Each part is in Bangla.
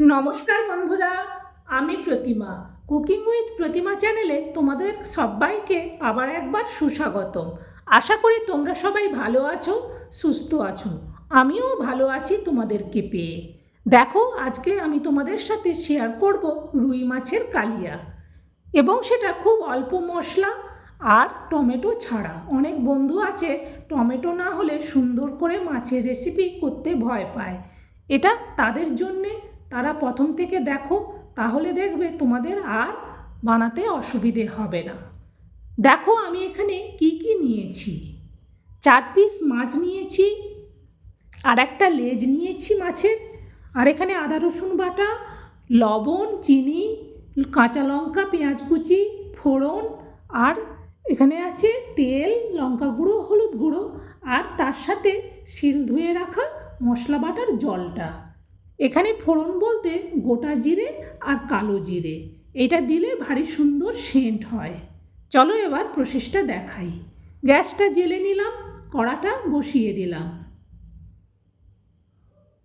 নমস্কার বন্ধুরা, আমি প্রতিমা। কুকিং উইথ প্রতিমা চ্যানেলে তোমাদের সবাইকে আবার একবার সুস্বাগতম। আশা করি তোমরা সবাই ভালো আছো, সুস্থ আছো। আমিও ভালো আছি তোমাদেরকে পেয়ে। দেখো, আজকে আমি তোমাদের সাথে শেয়ার করব রুই মাছের কালিয়া। এবং সেটা খুব অল্প মশলা আর টমেটো ছাড়া। অনেক বন্ধু আছে, টমেটো না হলে সুন্দর করে মাছের রেসিপি করতে ভয় পায়। এটা তাদের জন্যে তারা প্রথম থেকে দেখো, তাহলে দেখবে তোমাদের আর বানাতে অসুবিধে হবে না। দেখো আমি এখানে কি কি নিয়েছি। চার পিস মাছ নিয়েছি, আর একটা লেজ নিয়েছি মাছের, আর এখানে আদা, রসুন বাটা, লবণ, চিনি, কাঁচা লঙ্কা, পেঁয়াজ কুচি, ফোড়ন, আর এখানে আছে তেল, লঙ্কা গুঁড়ো, হলুদ গুঁড়ো, আর তার সাথে শিল ধুয়ে রাখা মশলা বাটার জলটা। এখানে ফোড়ন বলতে গোটা জিরে আর কালো জিরে। এটা দিলে ভারী সুন্দর সেন্ট হয়। চলো এবার প্রসেসটা দেখাই। গ্যাসটা জেলে নিলাম, কড়াটা বসিয়ে দিলাম।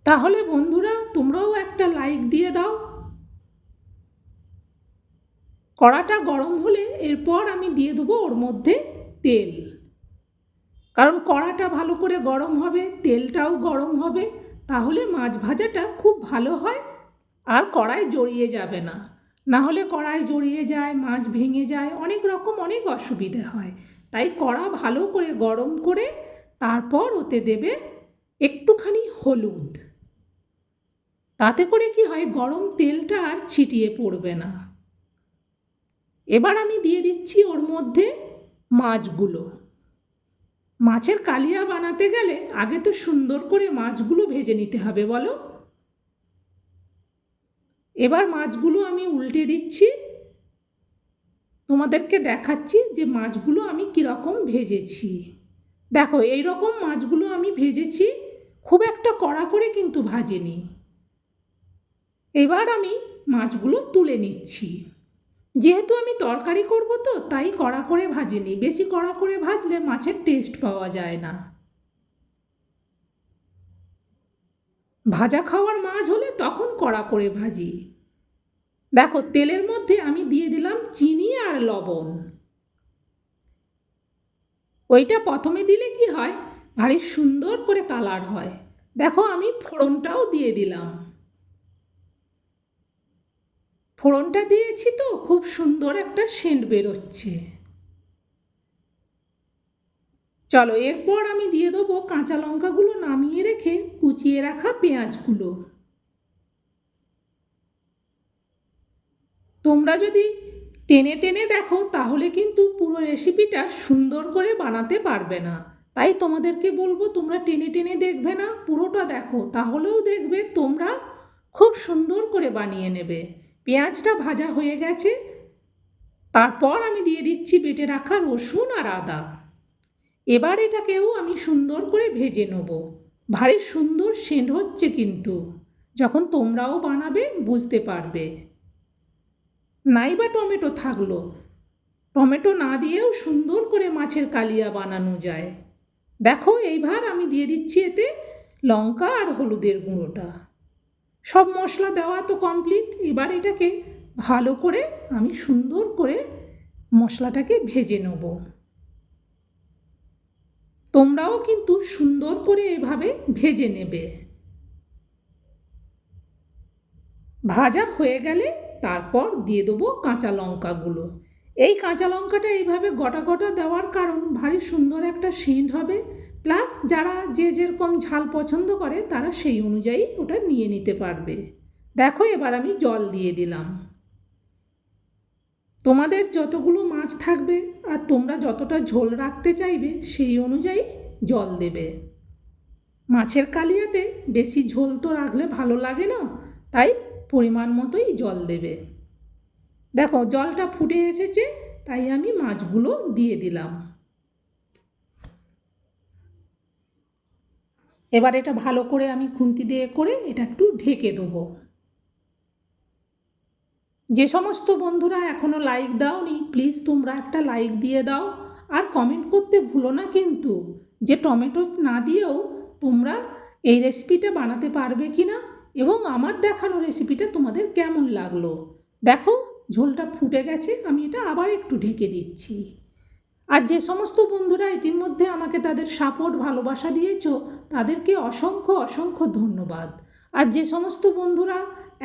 তাহলে বন্ধুরা, তোমরাও একটা লাইক দিয়ে দাও। কড়াটা গরম হলে এরপর আমি দিয়ে দেবো ওর মধ্যে তেল। কারণ কড়াটা ভালো করে গরম হবে, তেলটাও গরম হবে। তাহলে মাছ ভাজাটা খুব ভালো হয়। আর কড়াই জড়িয়ে যাবে না। না হলে কড়াই জড়িয়ে যায়, মাছ ভেঙে যায়, অনেক রকম অনেক অসুবিধে হয়। তাই কড়া ভালো করে গরম করে তারপর ওতে দেবে একটুখানি হলুদ। তাতে করে কি হয়, গরম তেলটা আর ছিটিয়ে পড়বে না। এবার আমি দিয়ে দিচ্ছি ওর মধ্যে মাছগুলো। মাছের কালিয়া বানাতে গেলে আগে তো সুন্দর করে মাছগুলো ভেজে নিতে হবে, বলো। এবার মাছগুলো আমি উল্টে দিচ্ছি। তোমাদেরকে দেখাচ্ছি যে মাছগুলো আমি কীরকম ভেজেছি। দেখো এই রকম মাছগুলো আমি ভেজেছি, খুব একটা কড়া করে কিন্তু ভাজেনি। এবার আমি মাছগুলো তুলে নিচ্ছি। যেহেতু আমি তরকারি করব তো, তাই কড়া করে ভাজিনি। বেশি কড়া করে ভাজলে মাছের টেস্ট পাওয়া যায় না। ভাজা খাওয়ার মাছ হলে তখন কড়া করে ভাজি। দেখো, তেলের মধ্যে আমি দিয়ে দিলাম চিনি আর লবণ। ওইটা প্রথমে দিলে কি হয়? ভারী সুন্দর করে কালার হয়। দেখো, আমি ফোড়নটাও দিয়ে দিলাম। ফোড়নটা দিয়েছি তো, খুব সুন্দর একটা সেন্ট বেরোচ্ছে। চলো, এরপর আমি দিয়ে দেবো কাঁচা লঙ্কাগুলো নামিয়ে রেখে কুচিয়ে রাখা পেঁয়াজগুলো। তোমরা যদি টেনে টেনে দেখো, তাহলে কিন্তু পুরো রেসিপিটা সুন্দর করে বানাতে পারবে না। তাই তোমাদেরকে বলব, তোমরা টেনে টেনে দেখবে না, পুরোটা দেখো, তাহলেও দেখবে তোমরা খুব সুন্দর করে বানিয়ে নেবে। পেঁয়াজটা ভাজা হয়ে গেছে। তারপর আমি দিয়ে দিচ্ছি বেটে রাখা রসুন আর আদা। এবার এটাকেও আমি সুন্দর করে ভেজে নেব। ভারী সুন্দর সেন্ট হচ্ছে কিন্তু। যখন তোমরাও বানাবে, বুঝতে পারবে। নাই বা টমেটো থাকল। টমেটো না দিয়েও সুন্দর করে মাছের কালিয়া বানানো যায়। দেখো, এইবার আমি দিয়ে দিচ্ছি এতে লঙ্কা আর হলুদের গুঁড়োটা। সব মশলা দেওয়া তো কমপ্লিট এবার এটাকে ভালো করে আমি সুন্দর করে মশলাটাকে ভেজে নেব। তোমরাও কিন্তু সুন্দর করে এভাবে ভেজে নেবে। ভাজা হয়ে গেলে তারপর দিয়ে দেবো কাঁচা লঙ্কাগুলো। এই কাঁচা লঙ্কাটা এইভাবে গোটা গোটা দেওয়ার কারণ ভারী সুন্দর একটা সেন্ট হবে। প্লাস যারা যে যেরকম ঝাল পছন্দ করে, তারা সেই অনুযায়ী ওটা নিয়ে নিতে পারবে। দেখো এবার আমি জল দিয়ে দিলাম। তোমাদের যতগুলো মাছ থাকবে আর তোমরা যতটা ঝোল রাখতে চাইবে, সেই অনুযায়ী জল দেবে। মাছের কালিয়াতে বেশি ঝোল তো রাখলে ভালো লাগে না, তাই পরিমাণ মতোই জল দেবে। দেখো জলটা ফুটে এসেছে, তাই আমি মাছগুলো দিয়ে দিলাম। এবার এটা ভালো করে আমি খুন্তি দিয়ে করে এটা একটু ঢেকে দেবো। যে সমস্ত বন্ধুরা এখনও লাইক দাওনি প্লিজ তোমরা একটা লাইক দিয়ে দাও। আর কমেন্ট করতে ভুলো না কিন্তু, যে টমেটো না দিয়েও তোমরা এই রেসিপিটা বানাতে পারবে কি না এবং আমার দেখানো রেসিপিটা তোমাদের কেমন লাগল। দেখো, ঝোলটা ফুটে গেছে, আমি এটা আবার একটু ঢেকে দিচ্ছি। আর যে সমস্ত বন্ধুরা ইতিমধ্যে আমাকে তাদের সাপোর্ট ভালোবাসা দিয়েছ, তাদেরকে অসংখ্য অসংখ্য ধন্যবাদ। আর যে সমস্ত বন্ধুরা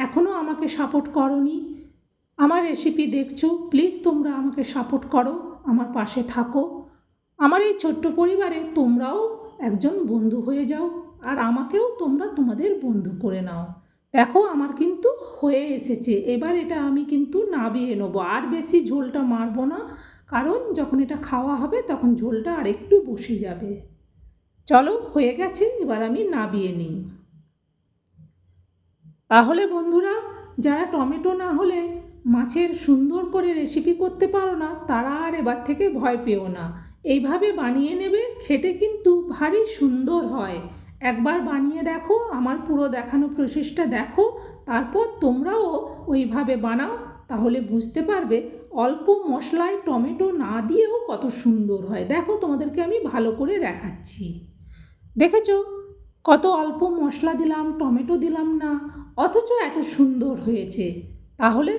এখনও আমাকে সাপোর্ট করনি, আমার রেসিপি দেখছ প্লিজ তোমরা আমাকে সাপোর্ট করো, আমার পাশে থাকো। আমার এই ছোট্ট পরিবারে তোমরাও একজন বন্ধু হয়ে যাও, আর আমাকেও তোমরা তোমাদের বন্ধু করে নাও। দেখো, আমার কিন্তু হয়ে এসেছে। এবার এটা আমি কিন্তু নাবিয়ে নেব, আর বেশি ঝোলটা মারবো না। কারণ যখন এটা খাওয়া হবে তখন ঝোলটা আরেকটু বসে যাবে। চলো, হয়ে গেছে, এবার আমি নাবিয়ে নিই। তাহলে বন্ধুরা, যারা টমেটো না হলে মাছের সুন্দর করে রেসিপি করতে পারো না, তারা আর এবার থেকে ভয় পেও না। এইভাবে বানিয়ে নেবে, খেতে কিন্তু ভারী সুন্দর হয়। একবার বানিয়ে দেখো, আমার পুরো দেখানো প্রসেসটা দেখো, তারপর তোমরাও ওইভাবে বানাও, তাহলে বুঝতে পারবে অল্প মশলায় টমেটো না দিয়েও কত সুন্দর হয়। দেখো তোমাদেরকে আমি ভালো করে দেখাচ্ছি। দেখেছ? কত অল্প মশলা দিলাম, টমেটো দিলাম না, অথচ এত সুন্দর হয়েছে। তাহলে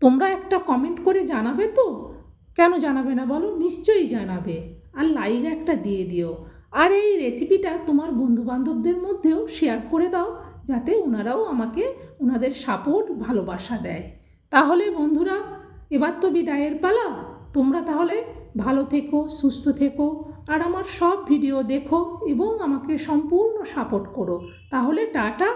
তোমরা একটা কমেন্ট করে জানাবে তো? কেন জানাবে না বলো? নিশ্চয়ই জানাবে। আর লাইক একটা দিয়ে দিও। আর এই রেসিপিটা তোমার বন্ধুবান্ধবদের মধ্যেও শেয়ার করে দাও, যাতে ওনারাও আমাকে ওনাদের সাপোর্ট ভালোবাসা দেয়। তাহলে বন্ধুরা এবার তো বিদায়ের পালা। তোমরা তাহলে ভালো থেকো, সুস্থ থেকো, আর আমার সব ভিডিও দেখো এবং আমাকে সম্পূর্ণ সাপোর্ট করো। তাহলে টাটা।